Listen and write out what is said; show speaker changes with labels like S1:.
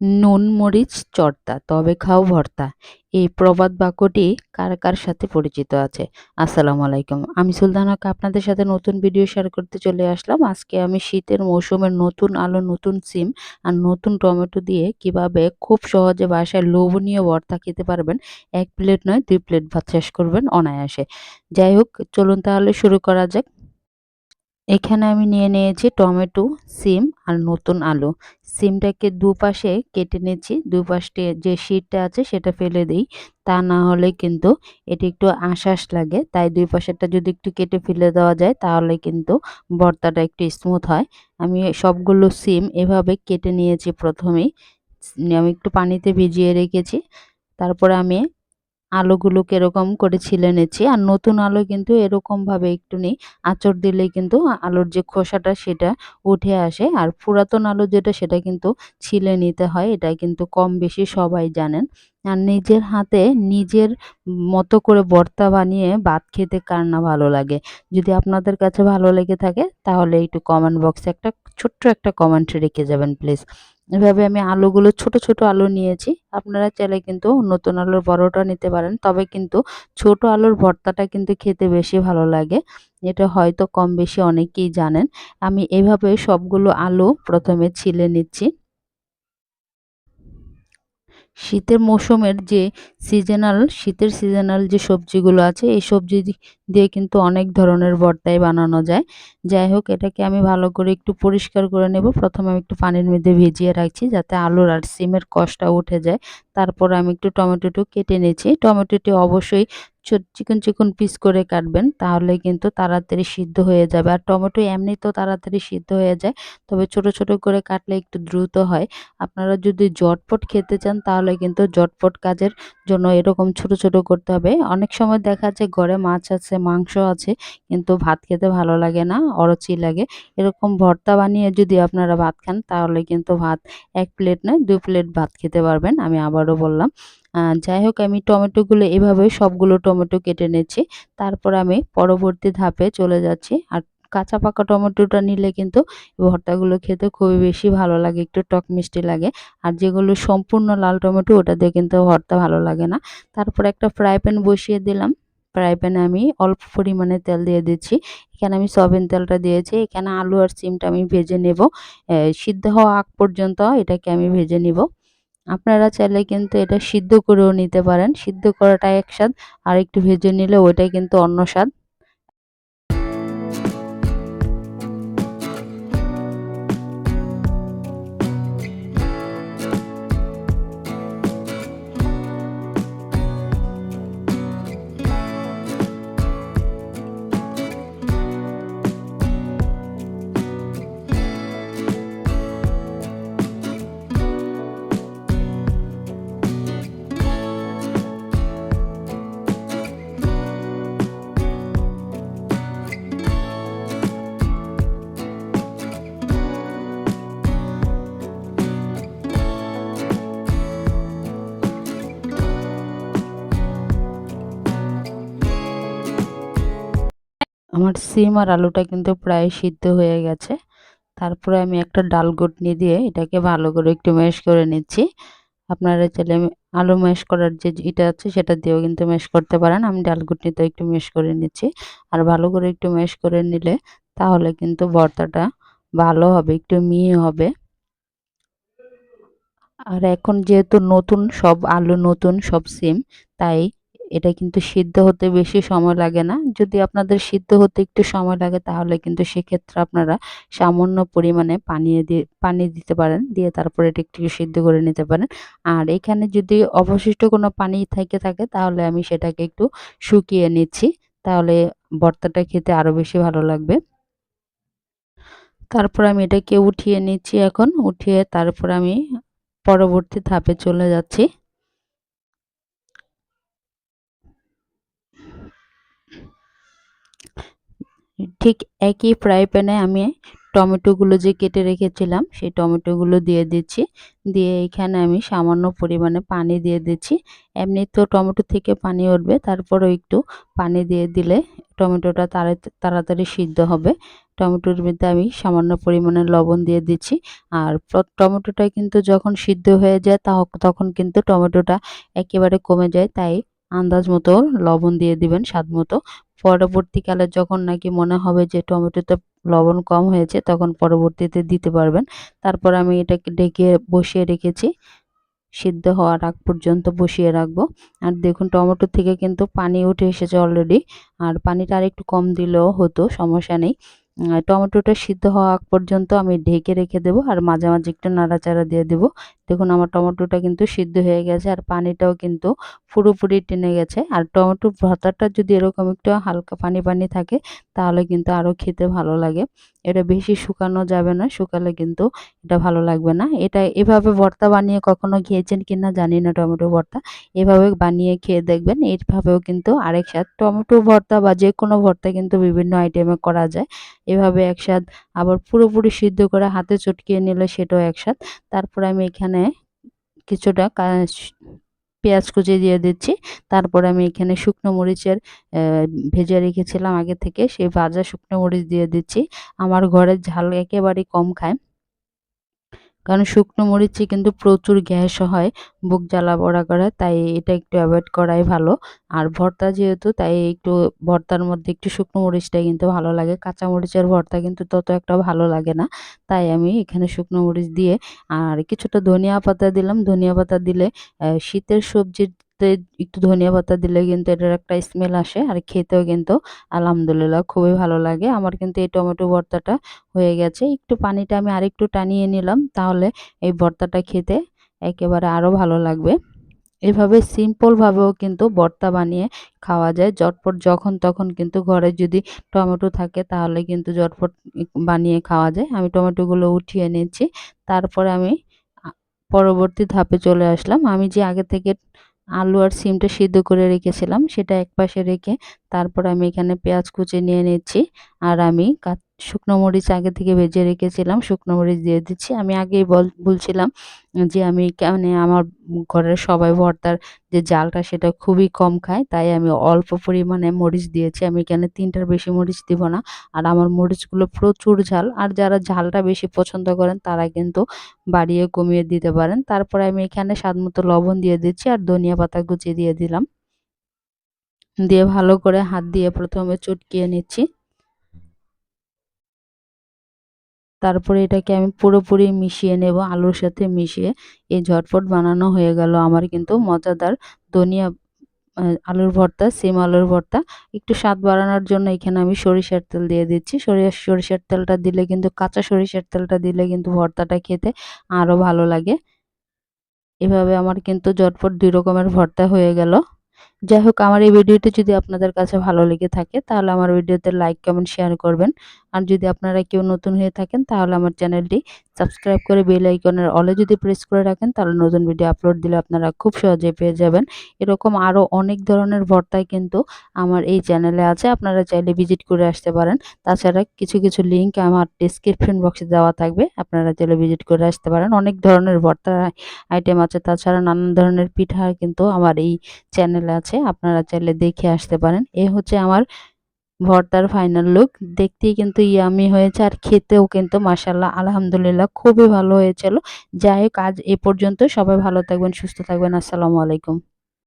S1: নুন, মরিচ চর্তা তবে খাও ভর্তা। এই প্রবাদ বাক্যটি কার কার সাথে পরিচিত আছে? আসসালামু আলাইকুম। আমি সুলতানাকে আপনাদের সাথে নতুন ভিডিও শেয়ার করতে চলে আসলাম। আজকে আমি শীতের মৌসুমের নতুন আলু, নতুন সিম আর নতুন টমেটো দিয়ে কীভাবে খুব সহজে বাসায় লোভনীয় ভর্তা খেতে পারবেন, এক প্লেট নয়, দুই প্লেট ভাত শেষ করবেন অনায়াসে। যাই হোক, চলুন তাহলে শুরু করা যাক। এখানে আমি নিয়ে নিয়েছি টমেটো, সিম আর নতুন আলু। সিমটাকে দুপাশে কেটে নিচ্ছি। দুপাশে যে শীটটা আছে সেটা ফেলে দিই। তা না হলে কিন্তু এটি একটু আশাস লাগে। তাই দুই পাশেরটা যদি একটু কেটে ফেলে দেওয়া যায় তাহলে কিন্তু বর্তাটা একটু স্মুথ হয়। আমি সবগুলো সিম এভাবে কেটে নিয়েছি প্রথমেই। আমি একটু পানিতে ভিজিয়ে রেখেছি। তারপরে আমি আলুগুলোকে কেরকম করে ছিলে নিচ্ছি আর নতুন আলু কিন্তু এরকমভাবে একটু নেই। আঁচড় দিলেই কিন্তু আলুর যে খোসাটা সেটা উঠে আসে। আর পুরাতন আলু যেটা সেটা কিন্তু ছিলে নিতে হয়, এটা কিন্তু কম বেশি সবাই জানেন। আর নিজের হাতে নিজের মতো করে ভর্তা বানিয়ে ভাত খেতে কার না ভালো লাগে। যদি আপনাদের কাছে ভালো লেগে থাকে, তাহলে একটু কমেন্ট বক্সে একটা ছোট্ট একটা কমেন্ট রেখে যাবেন প্লিজ এভাবে আমি আলুগুলো, ছোট ছোট আলু নিয়েছি। আপনারা চাইলে কিন্তু নতুন আলুর বড়টা নিতে পারেন, তবে কিন্তু ছোট আলুর ভর্তাটা কিন্তু খেতে বেশি ভালো লাগে। এটা হয়তো কম বেশি অনেকেই জানেন। আমি এভাবে সবগুলো আলু প্রথমে ছিলে নিচ্ছি। শীতের মৌসুমের যে সিজনাল শীতের সিজনাল যে সবজিগুলো আছে, এই সবজি দিয়ে কিন্তু অনেক ধরনের ভর্তাই বানানো যায়। যাই হোক, এটাকে আমি ভালো করে একটু পরিষ্কার করে নেব। প্রথমে আমি একটু পানির মধ্যে ভিজিয়ে রাখছি যাতে আলুর আর সিমের কষটা উঠে যায়। তারপর আমি একটু টমেটোটু কেটে নিয়েছি। টমেটোটি অবশ্যই চিকন চিকন পিস করে কাটবেন, তাহলে কিন্তু তাড়াতাড়ি সিদ্ধ হয়ে যাবে। আর টমেটো এমনি তো তাড়াতাড়ি সিদ্ধ হয়ে যায়, তবে ছোট ছোট করে কাটলে একটু দ্রুত হয়। আপনারা যদি জটপট খেতে চান, তাহলে কিন্তু জটপট কাজের জন্য এরকম ছোট ছোট করতে হবে। অনেক সময় দেখা যায় ঘরে মাছ আছে, মাংস আছে, কিন্তু ভাত খেতে ভালো লাগে না, অরচি লাগে। এরকম ভর্তা বানিয়ে যদি আপনারা ভাত খান, তাহলে কিন্তু ভাত এক প্লেট নয়, দুই প্লেট ভাত খেতে পারবেন, আমি আবারও বললাম। যাই হোক, আমি টমেটোগুলো এভাবে সবগুলো টমেটো কেটে নিচ্ছি। তারপর আমি পরবর্তী ধাপে চলে যাচ্ছি। আর কাঁচা পাকা টমেটোটা নিলে কিন্তু ভর্তাগুলো খেতে খুবই বেশি ভালো লাগে, একটু টক মিষ্টি লাগে। আর যেগুলো সম্পূর্ণ লাল টমেটো, ওটা দিয়ে কিন্তু ভর্তা ভালো লাগে না। তারপর একটা ফ্রাই প্যান বসিয়ে দিলাম। ফ্রাই প্যানে আমি অল্প পরিমাণে তেল দিয়ে দিচ্ছি। এখানে আমি সয়াবিন তেলটা দিয়েছি। এখানে আলু আর সিমটা আমি ভেজে নেব। সিদ্ধ হওয়া আগ পর্যন্ত এটাকে আমি ভেজে নিব। আপনারা চাইলে কিন্তু এটা সিদ্ধ করেও নিতে পারেন। সিদ্ধ করাটা এক স্বাদ আর একটু ভেজে নিলে ওইটাই কিন্তু অন্য স্বাদ। আমার সিম আর আলুটা কিন্তু প্রায় সিদ্ধ হয়ে গেছে। তারপরে আমি একটা ডাল ঘুটনি দিয়ে এটাকে ভালো করে একটু ম্যাশ করে নিচ্ছি। আপনারা চাইলে আলু ম্যাশ করার যে এটা আছে সেটা দিয়েও কিন্তু ম্যাশ করতে পারেন। আমি ডাল ঘুটনিতে একটু ম্যাশ করে নিচ্ছি। আর ভালো করে একটু ম্যাশ করে নিলে তাহলে কিন্তু ভর্তাটা ভালো হবে, একটু মিহি হবে। আর এখন যেহেতু নতুন সব আলু নতুন সব সিম, তাই এটা কিন্তু সিদ্ধ হতে বেশি সময় লাগে না। যদি আপনাদের সিদ্ধ হতে একটু সময় লাগে, তাহলে কিন্তু সেক্ষেত্রে আপনারা সামান্য পরিমাণে পানি দিয়ে, পানি দিতে পারেন, দিয়ে তারপরে এটা একটু সিদ্ধ করে নিতে পারেন। আর এখানে যদি অবশিষ্ট কোনো পানি থেকে থাকে, তাহলে আমি সেটাকে একটু শুকিয়ে নিচ্ছি। তাহলে ভর্তাটা খেতে আরও বেশি ভালো লাগবে। তারপর আমি এটাকে উঠিয়ে নিচ্ছি এখন। উঠিয়ে তারপর আমি পরবর্তী ধাপে চলে যাচ্ছি। ঠিক একই ফ্রাই প্যানে আমি টমেটোগুলো যে কেটে রেখেছিলাম, সেই টমেটোগুলো দিয়ে দিচ্ছি। দিয়ে এখানে আমি সামান্য পরিমাণে পানি দিয়ে দিচ্ছি। এমনি তো টমেটো থেকে পানি উঠবে, তারপরও একটু পানি দিয়ে দিলে টমেটোটা তাড়াতাড়ি সিদ্ধ হবে। টমেটোর মধ্যে আমি সামান্য পরিমাণে লবণ দিয়ে দিচ্ছি। আর টমেটোটা কিন্তু যখন সিদ্ধ হয়ে যায় তখন কিন্তু টমেটোটা একেবারে কমে যায়। তাই আন্দাজ মতো লবণ দিয়ে দিবেন, স্বাদ মতো। পরবর্তীকালে যখন নাকি মনে হবে যে টমেটোতে লবণ কম হয়েছে, তখন পরবর্তীতে দিতে পারবেন। তারপর আমি এটাকে ডেকে বসিয়ে রেখেছি। সিদ্ধ হওয়ার আগ পর্যন্ত বসিয়ে রাখব। আর দেখুন, টমেটো থেকে কিন্তু পানি উঠে এসেছে অলরেডি আর পানিটা আর একটু কম দিলেও হতো, সমস্যা নেই। টমেটোটা সিদ্ধ হওয়া আগ পর্যন্ত আমি ঢেকে রেখে দেবো আর মাঝে মাঝে একটু নাড়াচাড়া দিয়ে দেবো। দেখুন আমার টমেটোটা কিন্তু সিদ্ধ হয়ে গেছে আর পানিটাও কিন্তু পুরোপুরি টেনে গেছে। আর টমেটো ভর্তাটা যদি এরকম একটু হালকা পানি পানি থাকে, তাহলে কিন্তু আরও খেতে ভালো লাগে। এটা বেশি শুকানো যাবে না, শুকালে কিন্তু এটা ভালো লাগবে না। এটা এভাবে ভর্তা বানিয়ে কখনো খেয়েছেন কিনা জানি না টমেটো ভর্তা। এভাবে বানিয়ে খেয়ে দেখবেন এইভাবেও কিন্তু আরেক স্বাদ। টমেটো ভর্তা বা যে কোনো ভর্তা কিন্তু বিভিন্ন আইটেমে করা যায়। এভাবে একসাথ আবার পুরোপুরি সিদ্ধ করে হাতে চটকিয়ে নিলে সেটাও একসাথ তারপরে আমি এখানে কিছুটা পেঁয়াজ কুচি দিয়ে দিচ্ছি। তারপর আমি এখানে শুকনো মরিচের ভেজে রেখেছিলাম আগে থেকে। সেই ভাজা শুকনো মরিচ দিয়ে দিচ্ছি। আমার ঘরের ঝাল একেবারেই কম খায়। কারণ শুকনো মরিচে কিন্তু প্রচুর গ্যাস হয়, বুক জ্বালা বড়া করা, তাই এটা একটু অ্যাভয়েড করাই ভালো। আর ভর্তা যেহেতু, তাই একটু ভর্তার মধ্যে একটু শুকনো মরিচটাই কিন্তু ভালো লাগে। কাঁচা মরিচের ভর্তা কিন্তু তত একটা ভালো লাগে না, তাই আমি এখানে শুকনো মরিচ দিয়ে আর কিছুটা ধনিয়া পাতা দিলাম। ধনিয়া পাতা দিলে শীতের সবজির একটু ধনিয়া পাতা দিলে কিন্তু এটার একটা স্মেল আসে আর খেতেও কিন্তু আলহামদুলিল্লাহ খুবই ভালো লাগে। আমার কিন্তু এই টমেটো ভর্তাটা হয়ে গেছে। একটু পানিটা আমি আরেকটু টানিয়ে নিলাম তাহলে এই ভর্তাটা খেতে একেবারে আরও ভালো লাগবে। এভাবে সিম্পলভাবেও কিন্তু ভর্তা বানিয়ে খাওয়া যায়। জটপট যখন তখন কিন্তু ঘরে যদি টমেটো থাকে তাহলে কিন্তু জটপট বানিয়ে খাওয়া যায়। আমি টমেটোগুলো উঠিয়ে নিচ্ছি। তারপরে আমি পরবর্তী ধাপে চলে আসলাম। আমি যে আগে থেকে আলু আর সিমটা সিদ্ধ করে রেখেছিলাম, সেটা এক পাশে রেখে তারপর আমি এখানে পেঁয়াজ কুচি নিয়ে নিচ্ছি, আর আমি শুকনো মরিচ আগে থেকে ভেজে রেখেছিলাম, শুকনো মরিচ দিয়ে দিচ্ছি। আমি আগেই বল, বলছিলাম যে আমি মানে আমার ঘরের সবাই ভর্তার যে জালটা সেটা খুবই কম খায়, তাই আমি অল্প পরিমাণে মরিচ দিয়েছি। আমি এখানে তিনটার বেশি মরিচ দিব না। আর আমার মরিচগুলো প্রচুর ঝাল। আর যারা ঝালটা বেশি পছন্দ করেন, তারা কিন্তু বাড়িয়ে কমিয়ে দিতে পারেন। তারপরে আমি এখানে স্বাদ মতো লবণ দিয়ে দিচ্ছি আর ধনিয়া পাতা কুচিয়ে দিয়ে দিলাম। দিয়ে ভালো করে হাত দিয়ে প্রথমে চটকিয়ে নিচ্ছি। তারপরে এটাকে আমি পুরোপুরি মিশিয়ে নেব, আলুর সাথে মিশিয়ে। এই ঝটপট বানানো হয়ে গেল আমার কিন্তু মজাদার ধনিয়া আলুর ভর্তা, সিম আলুর ভর্তা। একটু স্বাদ বাড়ানোর জন্য এখানে আমি সরিষার তেল দিয়ে দিচ্ছি। সরিষার তেলটা দিলে কিন্তু, কাঁচা সরিষার তেলটা দিলে কিন্তু ভর্তাটা খেতে আরও ভালো লাগে। এভাবে আমার কিন্তু ঝটপট দুই রকমের ভর্তা হয়ে গেল। যাই হোক আমার এই ভিডিওটি যদি আপনাদের কাছে ভালো লেগে থাকে, তাহলে আমার ভিডিওতে লাইক কমেন্ট শেয়ার করবেন। আর যদি আপনারা কেউ নতুন হয়ে থাকেন, তাহলে আমার চ্যানেলটি সাবস্ক্রাইব করে বেল আইকনের অলে যদি প্রেস করে রাখেন, তাহলে নতুন ভিডিও আপলোড দিলে আপনারা খুব সহজে পেয়ে যাবেন। এরকম আরও অনেক ধরনের ভর্তাই কিন্তু আমার এই চ্যানেলে আছে, আপনারা চাইলে ভিজিট করে আসতে পারেন। তাছাড়া কিছু কিছু লিঙ্ক আমার ডিসক্রিপশন বক্সে দেওয়া থাকবে, আপনারা চাইলে ভিজিট করে আসতে পারেন। অনেক ধরনের ভর্তার আইটেম আছে, তাছাড়া নানান ধরনের পিঠা কিন্তু আমার এই চ্যানেলে আছে, আপনারা চাইলে দেখে আসতে পারেন। এ হচ্ছে আমার ভর্তার ফাইনাল লুক দেখতেই কিন্তু ইয়ামি হয়েছে আর খেতেও কিন্তু মাসাল্লাহ আলহামদুলিল্লাহ খুবই ভালো হয়েছিল। যাই হোক, আজ এ পর্যন্ত সবাই ভালো থাকবেন, সুস্থ থাকবেন। আসসালামু আলাইকুম।